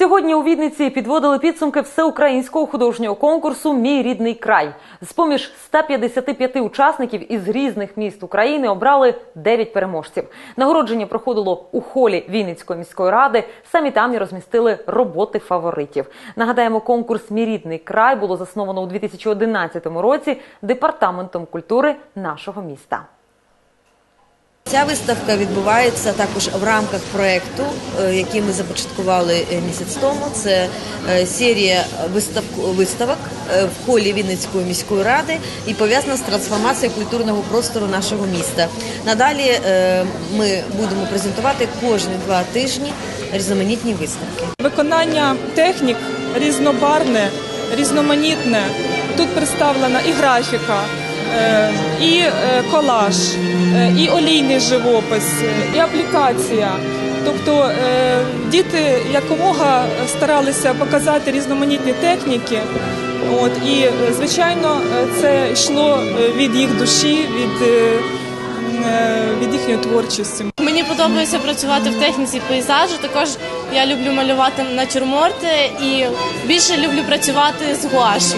Сьогодні у Відниці підводили підсумки всеукраїнського художнього конкурсу Мій рідний край. З поміж 155 учасників із різних міст України обрали 9 переможців. Нагородження проходило у холі Вінницької міської ради. Самі там і розмістили роботи фаворитів. Нагадаємо, конкурс Мій рідний край було засновано у 2011 році департаментом культури нашого міста. Ця виставка відбувається також в рамках проєкту, е, який ми започаткували е, місяць тому. Це е, серія виставок в холі Вінницької міської ради і пов'язана з трансформацією культурного простору нашого міста. Надалі ми будемо презентувати кожні два тижні різноманітні виставки. Виконання технік різнобарне, різноманітне. Тут представлена і графіка, і е, колаж, е, і олійний живопис, е, і аплікація. Тобто е, діти якомога старалися показати різноманітні техніки. От, і, е, звичайно, е, це йшло е, від їх душі, від, е, е, від їхньої творчості. Мені подобається працювати в техніці пейзажу. Також я люблю малювати натюрморти і більше люблю працювати з гуашю.